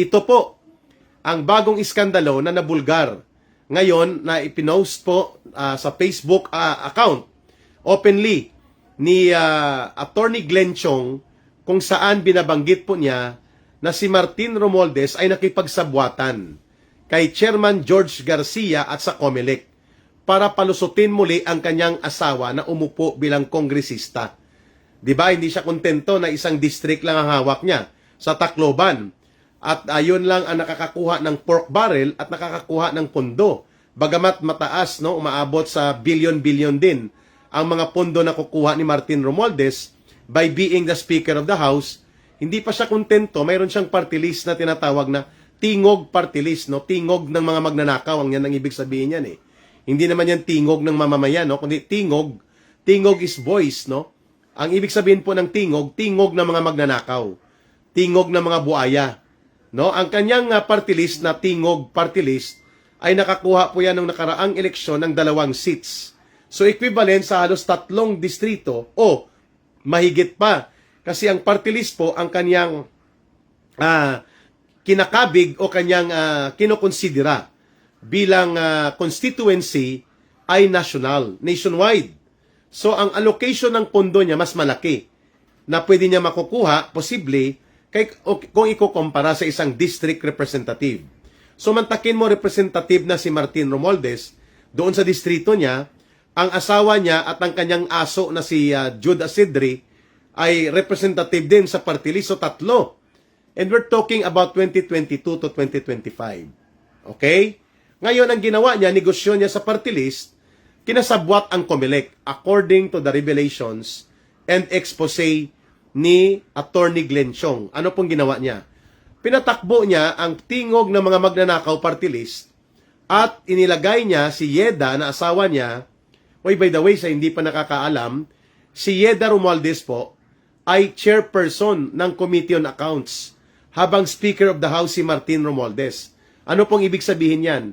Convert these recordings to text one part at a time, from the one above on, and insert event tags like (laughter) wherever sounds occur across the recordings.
Ito po ang bagong iskandalo na nabulgar. Ngayon na ipinost po ah, sa Facebook ah, account openly ni ah, Attorney Glenn Chong kung saan binabanggit po niya na si Martin Romualdez ay nakipagsabwatan kay Chairman George Garcia at sa COMELEC para palusutin muli ang kanyang asawa na umupo bilang kongresista. 'Di ba? Hindi siya kontento na isang district lang ang hawak niya sa Tacloban. At ayun lang ang nakakakuha ng pork barrel at nakakakuha ng pondo. Bagamat mataas, no, umaabot sa billion-billion din ang mga pondo na kukuha ni Martin Romualdez by being the Speaker of the House. Hindi pa siya kontento, mayroon siyang party list na tinatawag na tingog party list, no? Tingog ng mga magnanakaw, ang yan ang ibig sabihin yan eh. Hindi naman yan tingog ng mamamayan, no? Kundi tingog, tingog is voice, no? Ang ibig sabihin po ng tingog, tingog ng mga magnanakaw. Tingog ng mga buaya. No? Ang kanyang uh, party list na tingog party list ay nakakuha po yan ng nakaraang eleksyon ng dalawang seats. So equivalent sa halos tatlong distrito o mahigit pa. Kasi ang party list po ang kanyang ah, kinakabig o kanyang uh, kinokonsidera bilang ah, constituency ay national, nationwide. So ang allocation ng pondo niya mas malaki na pwede niya makukuha, posible, kay, o, kung ikukumpara sa isang district representative. So mantakin mo representative na si Martin Romualdez, doon sa distrito niya, ang asawa niya at ang kanyang aso na si uh, Jude Asidri ay representative din sa party list, so tatlo. And we're talking about 2022 to 2025. Okay? Ngayon, ang ginawa niya, negosyo niya sa party list, kinasabwat ang COMELEC according to the revelations and expose ni Attorney Glenn Chong. Ano pong ginawa niya? Pinatakbo niya ang tingog ng mga magnanakaw party list at inilagay niya si Yeda na asawa niya. Oy, by the way, sa hindi pa nakakaalam, si Yeda Romualdez po ay chairperson ng Committee on Accounts habang Speaker of the House si Martin Romualdez. Ano pong ibig sabihin yan?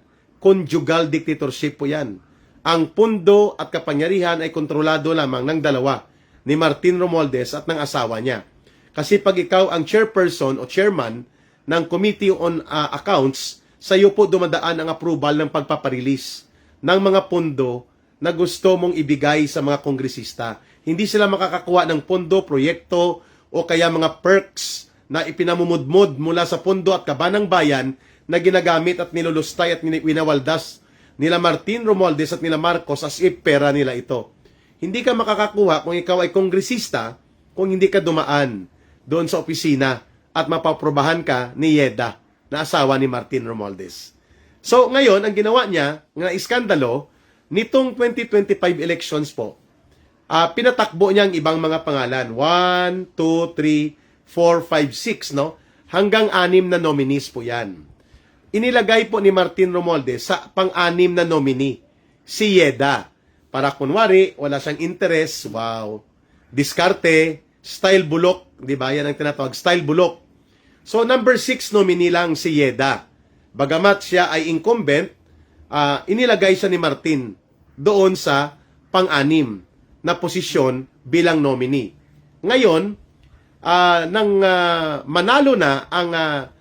Conjugal dictatorship po yan. Ang pundo at kapangyarihan ay kontrolado lamang ng dalawa, ni Martin Romualdez at ng asawa niya. Kasi pag ikaw ang chairperson o chairman ng Committee on uh, Accounts, sa iyo po dumadaan ang approval ng pagpaparelease ng mga pondo na gusto mong ibigay sa mga kongresista. Hindi sila makakakuha ng pondo, proyekto, o kaya mga perks na ipinamumudmud mula sa pondo at kabanang bayan na ginagamit at nilulustay at winawaldas nila Martin Romualdez at nila Marcos as if pera nila ito. Hindi ka makakakuha kung ikaw ay kongresista kung hindi ka dumaan doon sa opisina at mapaprobahan ka ni Yeda na asawa ni Martin Romualdez. So ngayon, ang ginawa niya, na iskandalo, nitong 2025 elections po, ah pinatakbo niya ang ibang mga pangalan. 1, 2, 3, 4, 5, 6, no? Hanggang anim na nominees po yan. Inilagay po ni Martin Romualdez sa pang-anim na nominee, si Yeda. Para kunwari, wala siyang interest, wow, diskarte, style bulok, di ba? Yan ang tinatawag, style bulok. So, number 6 nominee lang si Yeda. Bagamat siya ay incumbent, ah, inilagay siya ni Martin doon sa pang-anim na posisyon bilang nominee. Ngayon, ah, nang ah, manalo na ang ah,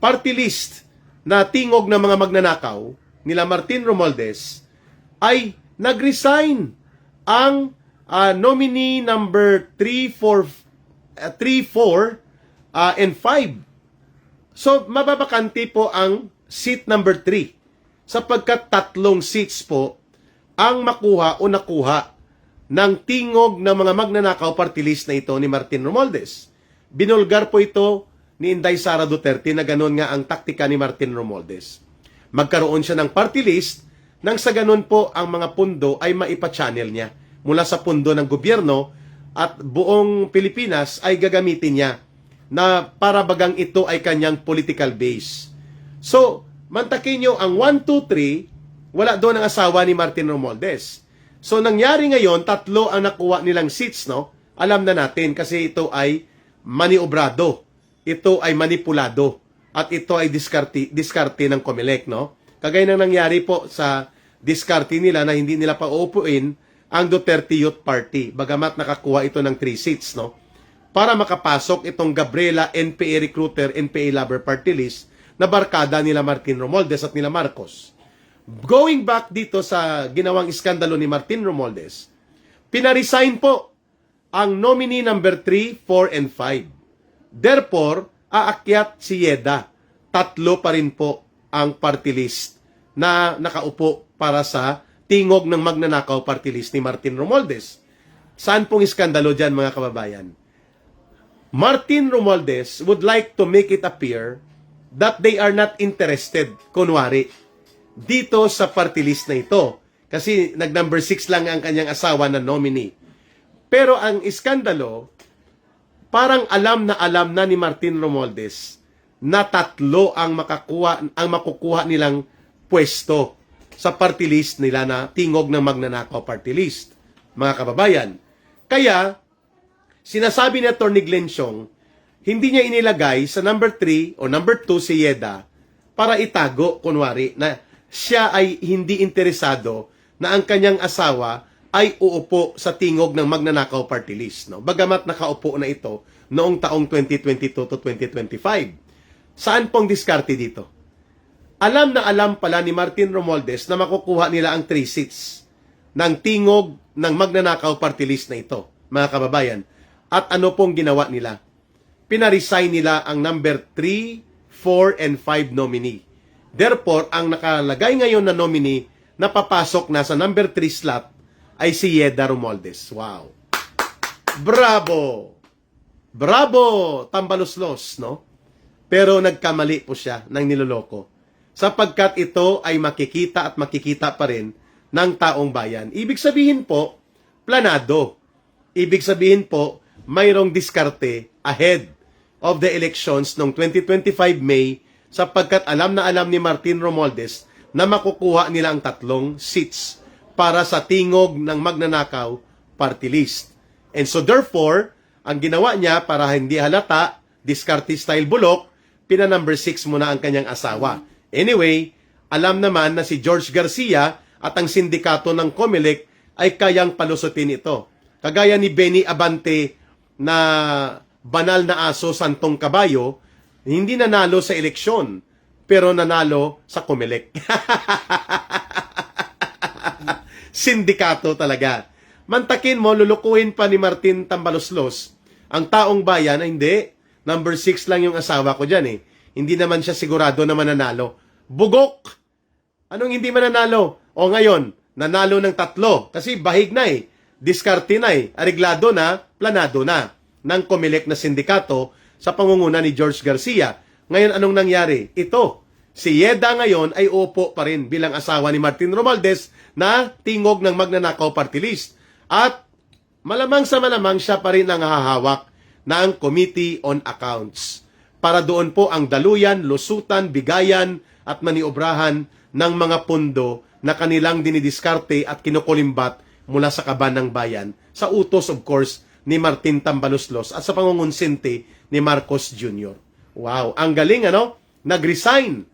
party list na tingog ng mga magnanakaw nila Martin Romualdez, ay nag-resign ang ah, nominee number 3, 4, 3, 4, ah, and 5. So, mababakante po ang seat number 3 sapagkat tatlong seats po ang makuha o nakuha ng tingog ng mga magnanakaw party list na ito ni Martin Romualdez. Binulgar po ito ni Inday Sara Duterte na ganun nga ang taktika ni Martin Romualdez. Magkaroon siya ng party list nang sa ganun po ang mga pundo ay maipa-channel niya mula sa pundo ng gobyerno at buong Pilipinas ay gagamitin niya na para bagang ito ay kanyang political base. So, mantakin nyo ang 1, 2, 3, wala doon ang asawa ni Martin Romualdez. So, nangyari ngayon, tatlo ang nakuha nilang seats, no? Alam na natin kasi ito ay maniobrado. Ito ay manipulado. At ito ay diskarte, diskarte ng Comelec, no? Kagaya ng nangyari po sa diskarte nila na hindi nila pa uupuin ang Duterte Youth Party. Bagamat nakakuha ito ng 3 seats, no? Para makapasok itong Gabriela NPA Recruiter, NPA Lover Party List na barkada nila Martin Romualdez at nila Marcos. Going back dito sa ginawang iskandalo ni Martin Romualdez, pinaresign po ang nominee number 3, 4, and 5. Therefore, aakyat si Yeda. Tatlo pa rin po ang party list na nakaupo para sa tingog ng magnanakaw party list ni Martin Romualdez. Saan pong iskandalo dyan mga kababayan? Martin Romualdez would like to make it appear that they are not interested, kunwari, dito sa party list na ito. Kasi nag-number 6 lang ang kanyang asawa na nominee. Pero ang iskandalo, parang alam na alam na ni Martin Romualdez na tatlo ang makakuha ang makukuha nilang pwesto sa party list nila na tingog ng magnanakaw party list, mga kababayan. Kaya, sinasabi ni Atty. Glenn Siong, hindi niya inilagay sa number 3 o number 2 si Yeda para itago, kunwari, na siya ay hindi interesado na ang kanyang asawa ay uupo sa tingog ng magnanakaw party list. No? Bagamat nakaupo na ito noong taong 2022 to 2025. Saan pong diskarte dito? Alam na alam pala ni Martin Romualdez na makukuha nila ang 3 seats ng tingog ng magnanakaw party list na ito, mga kababayan. At ano pong ginawa nila? Pinaresign nila ang number 3, 4, and 5 nominee. Therefore, ang nakalagay ngayon na nominee na papasok na sa number 3 slot ay si Yeda Romualdez. Wow! Bravo! Bravo! Tambaluslos, no? Pero nagkamali po siya ng niloloko. Sapagkat ito ay makikita at makikita pa rin ng taong bayan. Ibig sabihin po, planado. Ibig sabihin po, mayroong diskarte ahead of the elections noong 2025 May sapagkat alam na alam ni Martin Romualdez na makukuha nila ang tatlong seats para sa tingog ng magnanakaw party list. And so therefore, ang ginawa niya para hindi halata, diskarte style bulok, pina number 6 muna ang kanyang asawa. Anyway, alam naman na si George Garcia at ang sindikato ng COMELEC ay kayang palusutin ito. Kagaya ni Benny Abante na banal na aso santong kabayo, hindi nanalo sa eleksyon, pero nanalo sa COMELEC. (laughs) Sindikato talaga. Mantakin mo, lulukuhin pa ni Martin Tambaloslos. Ang taong bayan, ay hindi. Number 6 lang yung asawa ko dyan eh. Hindi naman siya sigurado na mananalo. Bugok! Anong hindi mananalo? O ngayon, nanalo ng tatlo. Kasi bahig na eh. Diskarte na eh. Ariglado na, planado na ng Comelec na sindikato sa pangunguna ni George Garcia. Ngayon, anong nangyari? Ito, si Yeda ngayon ay upo pa rin bilang asawa ni Martin Romualdez na tingog ng magnanakaw party list. At malamang sa malamang siya pa rin ang hahawak ng Committee on Accounts. Para doon po ang daluyan, lusutan, bigayan at maniobrahan ng mga pundo na kanilang dinidiskarte at kinukulimbat mula sa kaban ng bayan sa utos of course ni Martin Tambaluslos at sa pangungunsinte ni Marcos Jr. Wow, ang galing ano? Nag-resign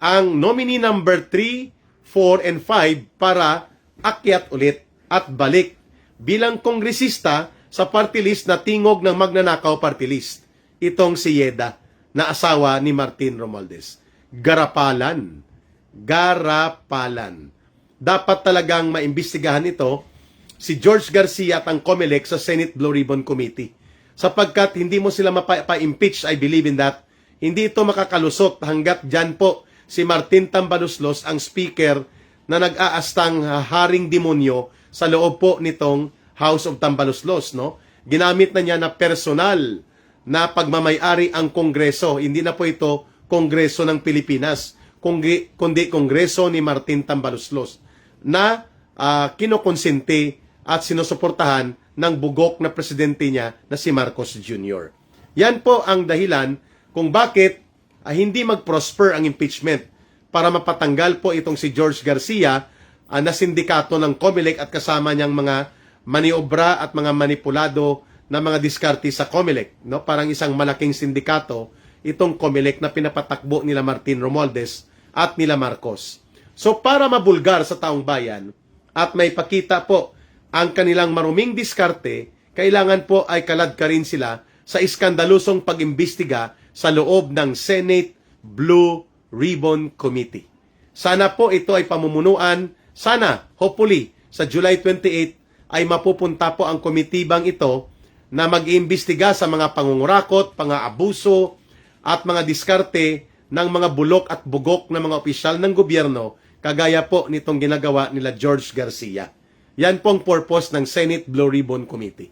ang nominee number 3, 4, and 5 para akyat ulit at balik bilang kongresista sa party list na tingog ng magnanakaw party list. Itong si Yeda na asawa ni Martin Romualdez. Garapalan. Garapalan. Dapat talagang maimbestigahan ito si George Garcia at ang COMELEC sa Senate Blue Ribbon Committee. Sapagkat hindi mo sila mapa-impeach, I believe in that, hindi ito makakalusot hanggat dyan po si Martin Tambaluslos ang speaker na nag-aastang haring demonyo sa loob po nitong House of Tambaluslos, no? Ginamit na niya na personal na pagmamayari ang Kongreso. Hindi na po ito Kongreso ng Pilipinas, kundi, kundi Kongreso ni Martin Tambaluslos na uh, kinokonsente at sinusuportahan ng bugok na presidente niya na si Marcos Jr. Yan po ang dahilan kung bakit uh, hindi mag-prosper ang impeachment para mapatanggal po itong si George Garcia uh, na sindikato ng COMELEC at kasama niyang mga maniobra at mga manipulado na mga diskarte sa COMELEC. No? Parang isang malaking sindikato itong COMELEC na pinapatakbo nila Martin Romualdez at nila Marcos. So para mabulgar sa taong bayan at may pakita po ang kanilang maruming diskarte, kailangan po ay kalad ka rin sila sa iskandalusong pag-imbestiga sa loob ng Senate Blue Ribbon Committee. Sana po ito ay pamumunuan, sana, hopefully, sa July 28 ay mapupunta po ang komitibang ito na mag-iimbestiga sa mga pangungurakot, pang-aabuso, at mga diskarte ng mga bulok at bugok ng mga opisyal ng gobyerno, kagaya po nitong ginagawa nila George Garcia. Yan pong purpose ng Senate Blue Ribbon Committee.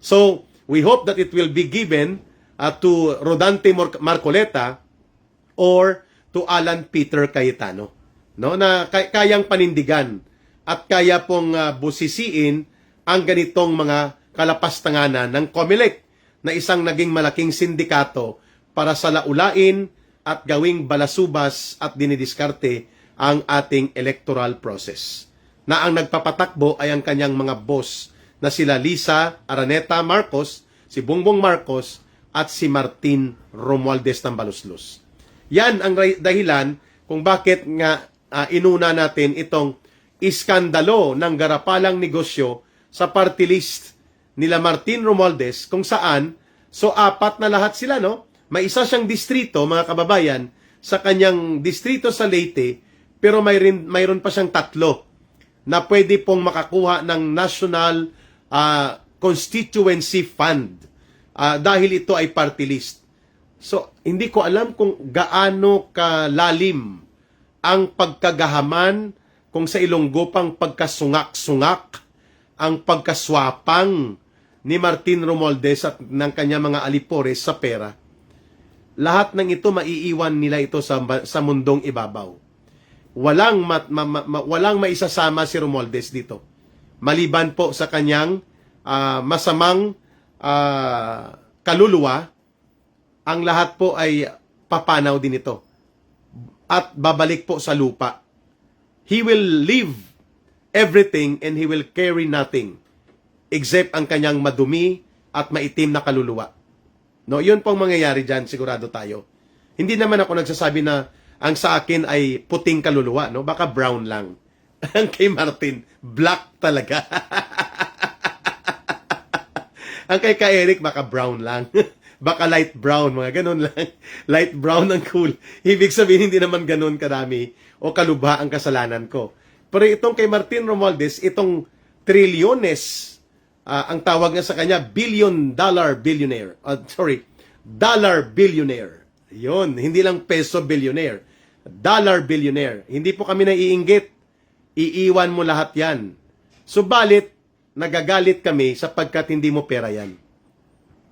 So, we hope that it will be given uh, to Rodante Mor- Marcoleta or to Alan Peter Cayetano no na kay- kayang panindigan at kaya pong uh, busisiin ang ganitong mga kalapastanganan ng COMELEC na isang naging malaking sindikato para sa laulain at gawing balasubas at dinidiskarte ang ating electoral process. Na ang nagpapatakbo ay ang kanyang mga boss na sila Lisa Araneta Marcos, si Bongbong Marcos at si Martin Romualdez ng. Yan ang dahilan kung bakit nga ah, inuna natin itong iskandalo ng garapalang negosyo sa party list nila Martin Romualdez kung saan so apat na lahat sila no may isa siyang distrito mga kababayan sa kanyang distrito sa Leyte pero mayroon mayroon pa siyang tatlo na pwede pong makakuha ng National ah, Constituency Fund Ah, dahil ito ay party list. So, hindi ko alam kung gaano kalalim ang pagkagahaman kung sa Ilonggo pang pagkasungak-sungak ang pagkaswapang ni Martin Romualdez at ng kanya mga alipores sa pera. Lahat ng ito maiiwan nila ito sa, sa mundong ibabaw. Walang mat, ma, ma, ma- walang maisasama si Romualdez dito. Maliban po sa kanyang ah, masamang ah, kaluluwa, ang lahat po ay papanaw din ito. At babalik po sa lupa. He will leave everything and he will carry nothing except ang kanyang madumi at maitim na kaluluwa. No, yun pong mangyayari diyan, sigurado tayo. Hindi naman ako nagsasabi na ang sa akin ay puting kaluluwa, no? Baka brown lang. (laughs) Ang kay Martin, black talaga. (laughs) ang kay ka Eric, baka brown lang. (laughs) baka light brown, mga ganun lang. light brown ang cool. Ibig sabihin, hindi naman ganun karami o kalubha ang kasalanan ko. Pero itong kay Martin Romualdez, itong trilyones, ah, ang tawag nga sa kanya, billion dollar billionaire. Ah, sorry, dollar billionaire. Yon, hindi lang peso billionaire. Dollar billionaire. Hindi po kami naiinggit. Iiwan mo lahat yan. Subalit, nagagalit kami sapagkat hindi mo pera yan.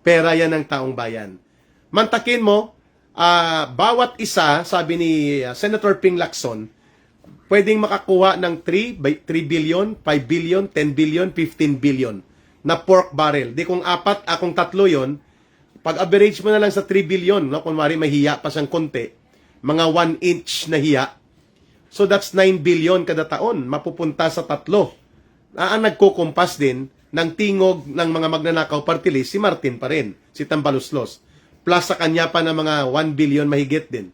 Pera yan ng taong bayan. Mantakin mo, ah, bawat isa, sabi ni ah, Senator Ping Lacson, pwedeng makakuha ng 3, by 3 billion, 5 billion, 10 billion, 15 billion na pork barrel. Di kung apat, akong tatlo yon pag average mo na lang sa 3 billion, no, kunwari may hiya pa siyang konti, mga 1 inch na hiya, so that's 9 billion kada taon, mapupunta sa tatlo. Ah, ang nagkukumpas din ng tingog ng mga magnanakaw party si Martin pa rin, si Tambaluslos. Plus sa kanya pa na mga 1 billion mahigit din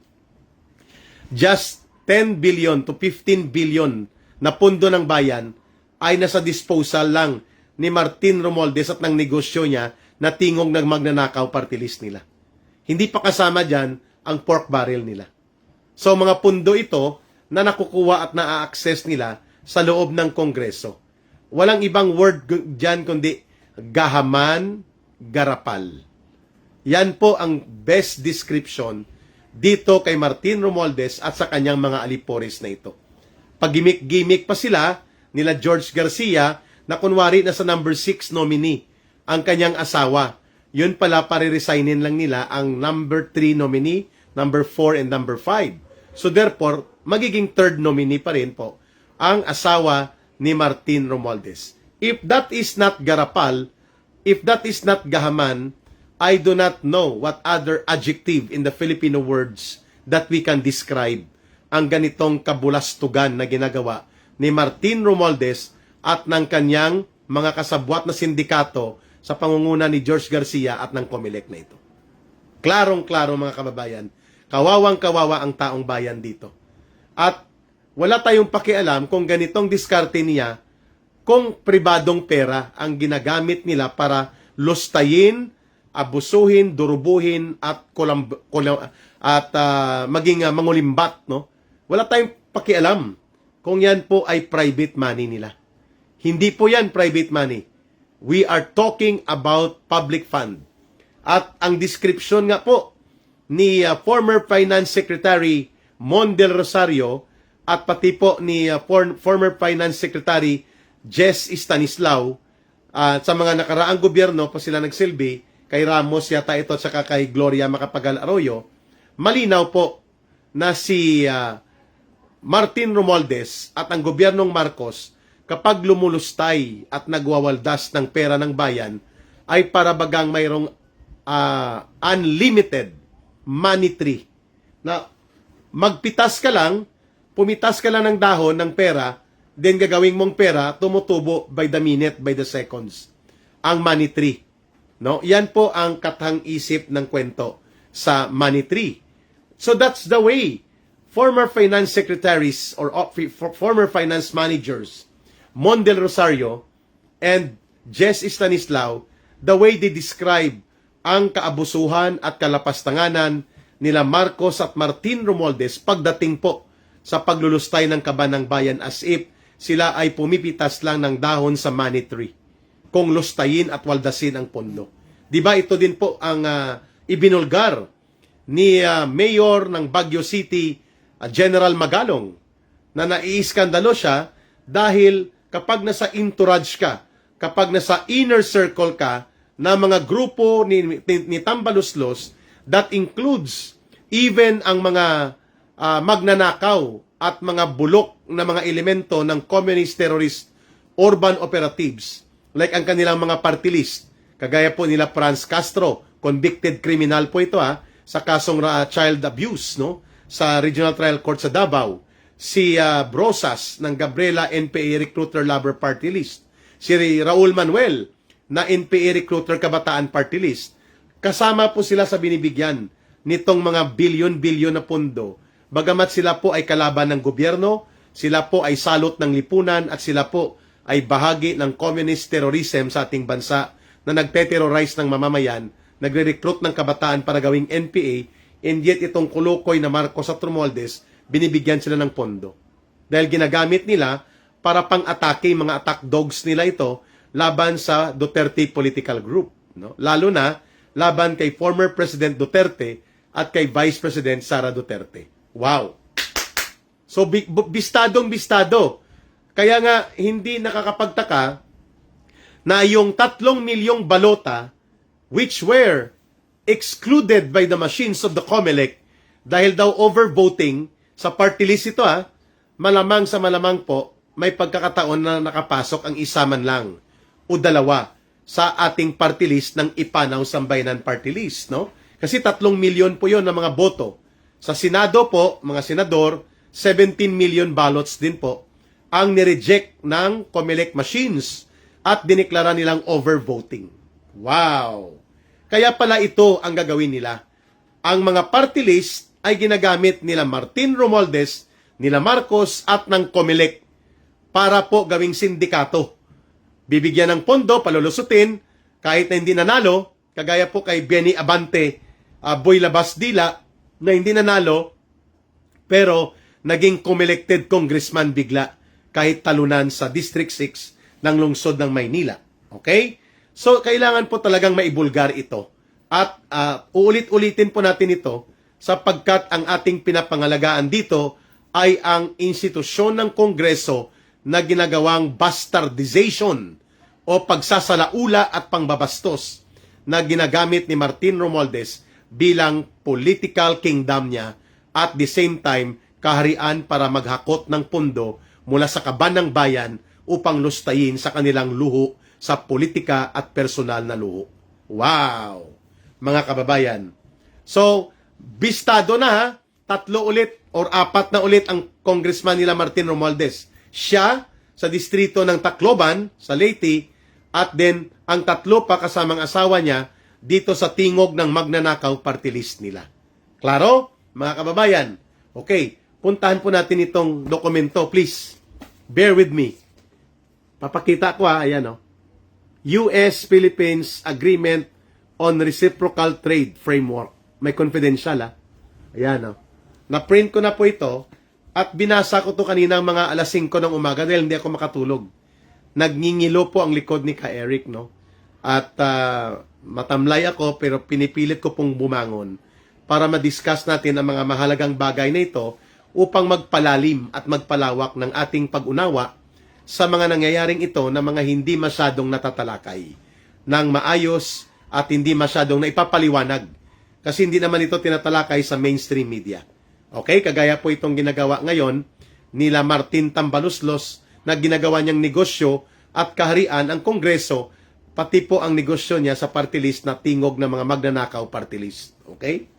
just 10 billion to 15 billion na pundo ng bayan ay nasa disposal lang ni Martin Romualdez at ng negosyo niya na tingong ng magnanakaw party list nila. Hindi pa kasama dyan ang pork barrel nila. So mga pundo ito na nakukuha at na-access nila sa loob ng Kongreso. Walang ibang word dyan kundi gahaman, garapal. Yan po ang best description dito kay Martin Romualdez at sa kanyang mga alipores na ito. Pagimik-gimik pa sila nila George Garcia na kunwari na sa number 6 nominee ang kanyang asawa. Yun pala pare-resignin lang nila ang number 3 nominee, number 4 and number 5. So therefore, magiging third nominee pa rin po ang asawa ni Martin Romualdez. If that is not garapal, if that is not gahaman, I do not know what other adjective in the Filipino words that we can describe ang ganitong kabulastugan na ginagawa ni Martin Romualdez at ng kanyang mga kasabwat na sindikato sa pangunguna ni George Garcia at ng Comelec na ito. Klarong-klaro mga kababayan, kawawang-kawawa ang taong bayan dito. At wala tayong pakialam kung ganitong diskarte niya kung pribadong pera ang ginagamit nila para lustayin abusuhin, durubuhin at kulam, kulam- at ah, maging ah, mangulimbat, no? Wala tayong pakialam kung yan po ay private money nila. Hindi po yan private money. We are talking about public fund. At ang description nga po ni uh, former Finance Secretary Mon Del Rosario at pati po ni uh, for- former Finance Secretary Jess Stanislao at sa mga nakaraang gobyerno pa sila nagsilbi kay Ramos yata ito at saka kay Gloria Macapagal Arroyo malinaw po na si uh, Martin Romualdez at ang gobyernong Marcos kapag lumulustay at nagwawaldas ng pera ng bayan ay para bagang mayroong ah, unlimited money tree na magpitas ka lang, pumitas ka lang ng dahon ng pera, then gagawing mong pera tumutubo by the minute, by the seconds. Ang money tree. No? Yan po ang katang isip ng kwento sa money tree. So that's the way former finance secretaries or former finance managers, Mon Del Rosario and Jess Stanislao, the way they describe ang kaabusuhan at kalapastanganan nila Marcos at Martin Romualdez pagdating po sa paglulustay ng kaban ng bayan as if sila ay pumipitas lang ng dahon sa money tree kung lustayin at waldasin ang pondo. Di ba ito din po ang ah, ibinulgar ni ah, Mayor ng Baguio City, ah, General Magalong, na naiiskandalo siya dahil kapag nasa entourage ka, kapag nasa inner circle ka na mga grupo ni, ni, ni Tambaluslos, that includes even ang mga ah, magnanakaw at mga bulok na mga elemento ng communist terrorist urban operatives like ang kanilang mga party list. Kagaya po nila Franz Castro convicted criminal po ito ha sa kasong ah, child abuse no? Sa Regional Trial Court sa Davao si ah, Brosas ng Gabriela NPA Recruiter Lover Party List si Raul Manuel na NPA Recruiter Kabataan Party List kasama po sila sa binibigyan nitong mga bilyon-bilyon na pondo. Bagamat sila po ay kalaban ng gobyerno, sila po ay salot ng lipunan at sila po ay bahagi ng communist terrorism sa ating bansa na nagte-terrorize ng mamamayan, nagre-recruit ng kabataan para gawing NPA, and yet itong kulukoy na Marcos at Romualdez, binibigyan sila ng pondo. Dahil ginagamit nila para pang-atake mga attack dogs nila ito laban sa Duterte political group. No? Lalo na laban kay former President Duterte at kay Vice President Sara Duterte. Wow! So, bi- bistadong bistado. Kaya nga, hindi nakakapagtaka na yung tatlong milyong balota which were excluded by the machines of the COMELEC dahil daw overvoting sa party list ito ha, malamang sa malamang po, may pagkakataon na nakapasok ang isa man lang o dalawa sa ating party list ng ipanaw sambayanan party list, no? Kasi tatlong milyon po yon ng mga boto. Sa Senado po, mga senador, 17 million ballots din po ang nireject ng COMELEC machines at dineklara nilang overvoting. Wow! Kaya pala ito ang gagawin nila. Ang mga party list ay ginagamit nila Martin Romualdez, nila Marcos at ng COMELEC para po gawing sindikato. Bibigyan ng pondo, palulusutin, kahit na hindi nanalo, kagaya po kay Benny Abante, uh, Boy Labas Dila, na hindi nanalo, pero naging comelected congressman bigla kahit talunan sa District 6 ng lungsod ng Maynila. Okay? So, kailangan po talagang maibulgar ito. At uh, uulit-ulitin po natin ito sapagkat ang ating pinapangalagaan dito ay ang institusyon ng Kongreso na ginagawang bastardization o pagsasalaula at pangbabastos na ginagamit ni Martin Romualdez bilang political kingdom niya at the same time kaharian para maghakot ng pundo mula sa kaban ng bayan upang lustayin sa kanilang luho sa politika at personal na luho. Wow! Mga kababayan. So, bistado na ha, tatlo ulit or apat na ulit ang congressman nila Martin Romualdez. Siya sa distrito ng Tacloban, sa Leyte, at then ang tatlo pa kasamang asawa niya dito sa tingog ng magnanakaw party list nila. Klaro? Mga kababayan. Okay, puntahan po natin itong dokumento. Please, bear with me. Papakita ko ha, ayan o. US-Philippines Agreement on Reciprocal Trade Framework. May confidential ah. Ayan oh. Na-print ko na po ito at binasa ko to kanina mga alas 5 ng umaga dahil hindi ako makatulog. Nagngingilo po ang likod ni Ka Eric, no? At ah, matamlay ako pero pinipilit ko pong bumangon para ma-discuss natin ang mga mahalagang bagay na ito upang magpalalim at magpalawak ng ating pag-unawa sa mga nangyayaring ito na mga hindi masyadong natatalakay ng maayos at hindi masyadong naipapaliwanag kasi hindi naman ito tinatalakay sa mainstream media. Okay? Kagaya po itong ginagawa ngayon nila Martin Tambaluslos na ginagawa niyang negosyo at kaharian ang Kongreso pati po ang negosyo niya sa party list na tingog ng mga magnanakaw party list. Okay?